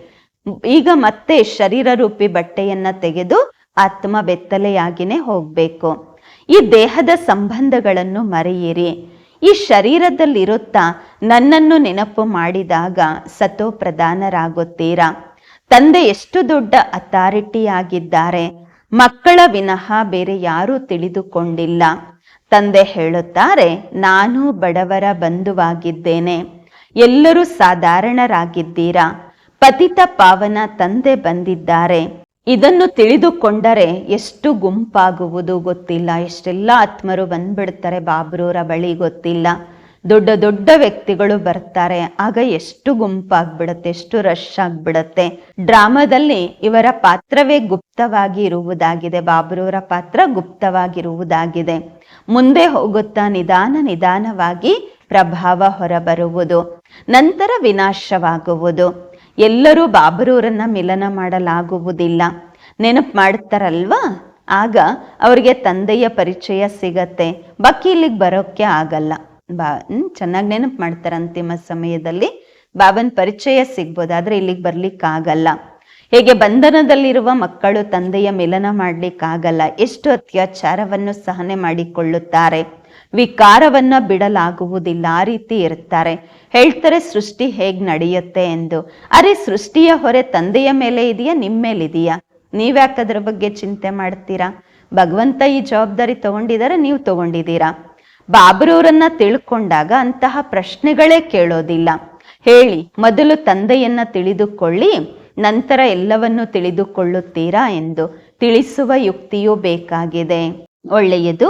ಈಗ ಮತ್ತೆ ಶರೀರ ರೂಪಿ ಬಟ್ಟೆಯನ್ನ ತೆಗೆದು ಆತ್ಮ ಬೆತ್ತಲೆಯಾಗಿನೇ ಹೋಗ್ಬೇಕು. ಈ ದೇಹದ ಸಂಬಂಧಗಳನ್ನು ಮರೆಯಿರಿ. ಈ ಶರೀರದಲ್ಲಿರುತ್ತಾ ನನ್ನನ್ನು ನೆನಪು ಮಾಡಿದಾಗ ಸತೋ ಪ್ರಧಾನರಾಗುತ್ತೀರಾ? ತಂದೆ ಎಷ್ಟು ದೊಡ್ಡ ಅಥಾರಿಟಿಯಾಗಿದ್ದಾರೆ. ಮಕ್ಕಳ ವಿನಃ ಬೇರೆ ಯಾರೂ ತಿಳಿದುಕೊಂಡಿಲ್ಲ. ತಂದೆ ಹೇಳುತ್ತಾರೆ, ನಾನು ಬಡವರ ಬಂಧುವಾಗಿದ್ದೇನೆ. ಎಲ್ಲರೂ ಸಾಧಾರಣರಾಗಿದ್ದೀರಾ? ಪತಿತ ಪಾವನ ತಂದೆ ಬಂದಿದ್ದಾರೆ. ಇದನ್ನು ತಿಳಿದುಕೊಂಡರೆ ಎಷ್ಟು ಗುಂಪಾಗುವುದು ಗೊತ್ತಿಲ್ಲ. ಎಷ್ಟೆಲ್ಲ ಆತ್ಮರು ಬಂದ್ಬಿಡ್ತಾರೆ ಬಾಬ್ರೂರ ಬಳಿ ಗೊತ್ತಿಲ್ಲ. ದೊಡ್ಡ ದೊಡ್ಡ ವ್ಯಕ್ತಿಗಳು ಬರ್ತಾರೆ. ಆಗ ಎಷ್ಟು ಗುಂಪಾಗ್ಬಿಡತ್ತೆ, ಎಷ್ಟು ರಶ್ ಆಗ್ಬಿಡತ್ತೆ. ಡ್ರಾಮಾದಲ್ಲಿ ಇವರ ಪಾತ್ರವೇ ಗುಪ್ತವಾಗಿ ಇರುವುದಾಗಿದೆ ಬಾಬ್ರೂರ ಪಾತ್ರ ಗುಪ್ತವಾಗಿರುವುದಾಗಿದೆ. ಮುಂದೆ ಹೋಗುತ್ತಾ ನಿಧಾನ ನಿಧಾನವಾಗಿ ಪ್ರಭಾವ ಹೊರಬರುವುದು, ನಂತರ ವಿನಾಶವಾಗುವುದು. ಎಲ್ಲರೂ ಬಾಬರೂರನ್ನ ಮಿಲನ ಮಾಡಲಾಗುವುದಿಲ್ಲ. ನೆನಪು ಮಾಡ್ತಾರಲ್ವಾ? ಆಗ ಅವರಿಗೆ ತಂದೆಯ ಪರಿಚಯ ಸಿಗತ್ತೆ. ಬಾಕಿ ಇಲ್ಲಿಗೆ ಬರೋಕ್ಕೆ ಆಗಲ್ಲ. ಬಾ ಚೆನ್ನಾಗಿ ನೆನಪು ಮಾಡ್ತಾರೆ ಅಂತಿಮ ಸಮಯದಲ್ಲಿ. ಬಾಬನ್ ಪರಿಚಯ ಸಿಗ್ಬೋದು, ಆದ್ರೆ ಇಲ್ಲಿಗೆ ಬರ್ಲಿಕ್ಕಾಗಲ್ಲ. ಹೇಗೆ ಬಂಧನದಲ್ಲಿರುವ ಮಕ್ಕಳು ತಂದೆಯ ಮಿಲನ ಮಾಡ್ಲಿಕ್ಕಾಗಲ್ಲ. ಎಷ್ಟು ಅತ್ಯಾಚಾರವನ್ನು ಸಹನೆ ಮಾಡಿಕೊಳ್ಳುತ್ತಾರೆ. ವಿಕಾರವನ್ನ ಬಿಡಲಾಗುವುದಿಲ್ಲ. ಆ ರೀತಿ ಇರ್ತಾರೆ ಹೇಳ್ತಾರೆ, ಸೃಷ್ಟಿ ಹೇಗ್ ನಡೆಯುತ್ತೆ? ಎಂದು. ಅರೆ, ಸೃಷ್ಟಿಯ ಹೊರೆ ತಂದೆಯ ಮೇಲೆ ಇದೆಯಾ? ನಿಮ್ಮ ಮೇಲಿದೆಯಾ ನೀವ್ಯಾಕೆ ಅದ್ರ ಬಗ್ಗೆ ಚಿಂತೆ ಮಾಡ್ತೀರಾ? ಭಗವಂತ ಈ ಜವಾಬ್ದಾರಿ ತಗೊಂಡಿದ್ದಾರೆ ನೀವು ತಗೊಂಡಿದ್ದೀರಾ ಬಾಬ್ರವರನ್ನ ತಿಳ್ಕೊಂಡಾಗ ಅಂತಹ ಪ್ರಶ್ನೆಗಳೇ ಕೇಳೋದಿಲ್ಲ. ಹೇಳಿ, ಮೊದಲು ತಂದೆಯನ್ನ ತಿಳಿದುಕೊಳ್ಳಿ, ನಂತರ ಎಲ್ಲವನ್ನು ತಿಳಿದುಕೊಳ್ಳುತ್ತೀರಾ? ಎಂದು ತಿಳಿಸುವ ಯುಕ್ತಿಯೂ ಬೇಕಾಗಿದೆ. ಒಳ್ಳೆಯದು.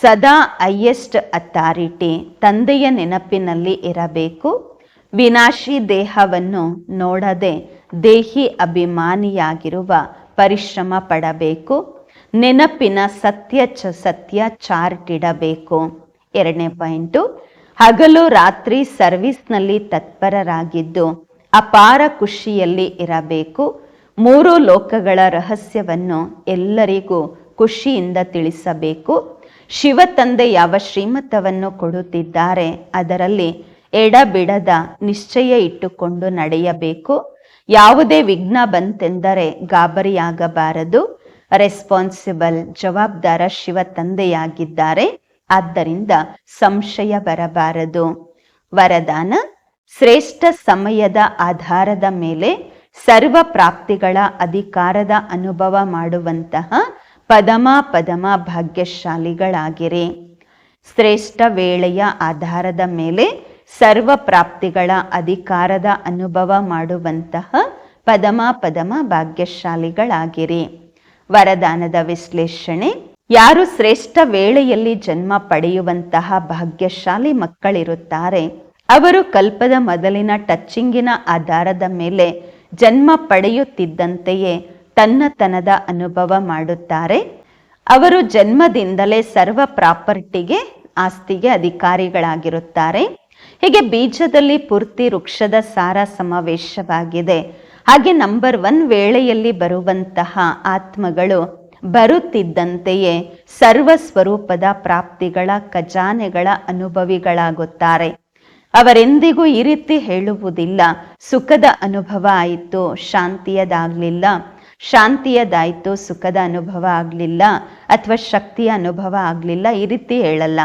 ಸದಾ ಹೈಯೆಸ್ಟ್ ಅಥಾರಿಟಿ, ತಂದೆಯ ನೆನಪಿನಲ್ಲಿ ಇರಬೇಕು. ವಿನಾಶಿ ದೇಹವನ್ನು ನೋಡದೆ ದೇಹಿ ಅಭಿಮಾನಿಯಾಗಿರುವ ಪರಿಶ್ರಮ ಪಡಬೇಕು. ನೆನಪಿನ ಸತ್ಯ ಚ ಸತ್ಯ ಚಾರ್ಟ್ ಇಡಬೇಕು ಎರಡನೇ ಪಾಯಿಂಟು, ಹಗಲು ರಾತ್ರಿ ಸರ್ವಿಸ್ನಲ್ಲಿ ತತ್ಪರರಾಗಿದ್ದು ಅಪಾರ ಖುಷಿಯಲ್ಲಿ ಇರಬೇಕು. ಮೂರು ಲೋಕಗಳ ರಹಸ್ಯವನ್ನು ಎಲ್ಲರಿಗೂ ಖುಷಿಯಿಂದ ತಿಳಿಸಬೇಕು. ಶಿವ ತಂದೆ ಯಾವ ಶ್ರೀಮತವನ್ನು ಕೊಡುತ್ತಿದ್ದಾರೆ ಅದರಲ್ಲಿ ಎಡಬಿಡದ ನಿಶ್ಚಯ ಇಟ್ಟುಕೊಂಡು ನಡೆಯಬೇಕು. ಯಾವುದೇ ವಿಘ್ನ ಬಂತೆಂದರೆ ಗಾಬರಿಯಾಗಬಾರದು. ರೆಸ್ಪಾನ್ಸಿಬಲ್ ಜವಾಬ್ದಾರ ಶಿವ ತಂದೆಯಾಗಿದ್ದಾರೆ ಆದ್ದರಿಂದ ಸಂಶಯ ಬರಬಾರದು. ವರದಾನ, ಶ್ರೇಷ್ಠ ಸಮಯದ ಆಧಾರದ ಮೇಲೆ ಸರ್ವ ಪ್ರಾಪ್ತಿಗಳ ಅಧಿಕಾರದ ಅನುಭವ ಮಾಡುವಂತಹ ಪದಮ ಪದಮ ಭಾಗ್ಯಶಾಲಿಗಳಾಗಿರಿ. ಶ್ರೇಷ್ಠ ವೇಳೆಯ ಆಧಾರದ ಮೇಲೆ ಸರ್ವ ಪ್ರಾಪ್ತಿಗಳ ಅಧಿಕಾರದ ಅನುಭವ ಮಾಡುವಂತಹ ಪದಮ ಪದಮ ಭಾಗ್ಯಶಾಲಿಗಳಾಗಿರಿ. ವರದಾನದ ವಿಶ್ಲೇಷಣೆ, ಯಾರು ಶ್ರೇಷ್ಠ ವೇಳೆಯಲ್ಲಿ ಜನ್ಮ ಪಡೆಯುವಂತಹ ಭಾಗ್ಯಶಾಲಿ ಮಕ್ಕಳಿರುತ್ತಾರೆ, ಅವರು ಕಲ್ಪದ ಮೊದಲಿನ ಟಚ್ಚಿಂಗಿನ ಆಧಾರದ ಮೇಲೆ ಜನ್ಮ ಪಡೆಯುತ್ತಿದ್ದಂತೆಯೇ ತನ್ನತನದ ಅನುಭವ ಮಾಡುತ್ತಾರೆ. ಅವರು ಜನ್ಮದಿಂದಲೇ ಸರ್ವ ಪ್ರಾಪರ್ಟಿಗೆ, ಆಸ್ತಿಗೆ ಅಧಿಕಾರಿಗಳಾಗಿರುತ್ತಾರೆ. ಹೀಗೆ ಬೀಜದಲ್ಲಿ ಪೂರ್ತಿ ವೃಕ್ಷದ ಸಾರ ಸಮಾವೇಶವಾಗಿದೆ. ಹಾಗೆ ನಂಬರ್ ಒನ್ ವೇಳೆಯಲ್ಲಿ ಬರುವಂತಹ ಆತ್ಮಗಳು ಬರುತ್ತಿದ್ದಂತೆಯೇ ಸರ್ವ ಸ್ವರೂಪದ ಪ್ರಾಪ್ತಿಗಳ ಖಜಾನೆಗಳ ಅನುಭವಿಗಳಾಗುತ್ತಾರೆ. ಅವರೆಂದಿಗೂ ಈ ರೀತಿ ಹೇಳುವುದಿಲ್ಲ. ಸುಖದ ಅನುಭವ ಆಯಿತು, ಶಾಂತಿಯದಾಗ್ಲಿಲ್ಲ. ಶಾಂತಿಯದಾಯಿತು ಸುಖದ ಅನುಭವ ಆಗಲಿಲ್ಲ ಅಥವಾ ಶಕ್ತಿಯ ಅನುಭವ ಆಗಲಿಲ್ಲ ಈ ರೀತಿ ಹೇಳಲ್ಲ.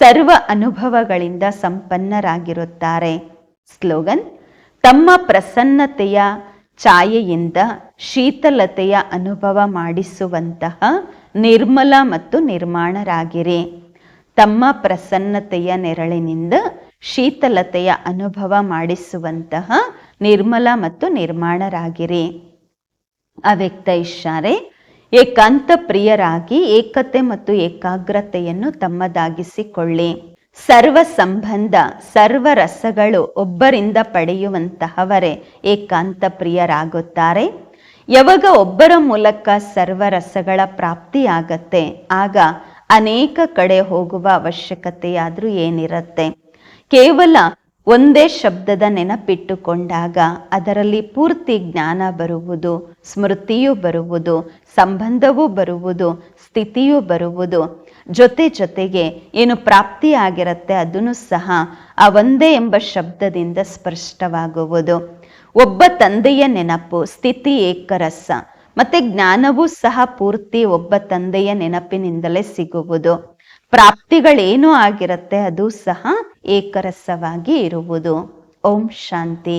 ಸರ್ವ ಅನುಭವಗಳಿಂದ ಸಂಪನ್ನರಾಗಿರುತ್ತಾರೆ. ಸ್ಲೋಗನ್, ತಮ್ಮ ಪ್ರಸನ್ನತೆಯ ಛಾಯೆಯಿಂದ ಶೀತಲತೆಯ ಅನುಭವ ಮಾಡಿಸುವಂತಹ ನಿರ್ಮಲ ಮತ್ತು ನಿರ್ಮಾಣರಾಗಿರಿ. ತಮ್ಮ ಪ್ರಸನ್ನತೆಯ ನೆರಳಿನಿಂದ ಶೀತಲತೆಯ ಅನುಭವ ಮಾಡಿಸುವಂತಹ ನಿರ್ಮಲ ಮತ್ತು ನಿರ್ಮಾಣರಾಗಿರಿ. ಅವ್ಯಕ್ತ ಇಶಾರೆ ಏಕಾಂತ ಪ್ರಿಯರಾಗಿ ಏಕತೆ ಮತ್ತು ಏಕಾಗ್ರತೆಯನ್ನು ತಮ್ಮದಾಗಿಸಿಕೊಳ್ಳಿ. ಸರ್ವ ಸಂಬಂಧ, ಸರ್ವ ರಸಗಳು ಒಬ್ಬರಿಂದ ಪಡೆಯುವಂತಹವರೇ ಏಕಾಂತ ಪ್ರಿಯರಾಗುತ್ತಾರೆ. ಯಾವಾಗ ಒಬ್ಬರ ಮೂಲಕ ಸರ್ವ ರಸಗಳ ಪ್ರಾಪ್ತಿಯಾಗತ್ತೆ, ಆಗ ಅನೇಕ ಕಡೆ ಹೋಗುವ ಅವಶ್ಯಕತೆಯಾದ್ರೂ ಏನಿರುತ್ತೆ. ಕೇವಲ ಒಂದೇ ಶಬ್ದದ ನೆನಪಿಟ್ಟುಕೊಂಡಾಗ ಅದರಲ್ಲಿ ಪೂರ್ತಿ ಜ್ಞಾನ ಬರುವುದು ಸ್ಮೃತಿಯೂ ಬರುವುದು, ಸಂಬಂಧವೂ ಬರುವುದು, ಸ್ಥಿತಿಯೂ ಬರುವುದು. ಜೊತೆ ಜೊತೆಗೆ ಏನು ಪ್ರಾಪ್ತಿಯಾಗಿರುತ್ತೆ ಅದನ್ನು ಸಹ ಆ ಒಂದೇ ಎಂಬ ಶಬ್ದದಿಂದ ಸ್ಪಷ್ಟವಾಗುವುದು. ಒಬ್ಬ ತಂದೆಯ ನೆನಪು, ಸ್ಥಿತಿ ಏಕರಸ. ಮತ್ತೆ ಜ್ಞಾನವೂ ಸಹ ಪೂರ್ತಿ ಒಬ್ಬ ತಂದೆಯ ನೆನಪಿನಿಂದಲೇ ಸಿಗುವುದು. ಪ್ರಾಪ್ತಿಗಳೇನು ಆಗಿರುತ್ತೆ ಅದು ಸಹ ಏಕರಸವಾಗಿ ಇರುವುದು. ಓಂ ಶಾಂತಿ.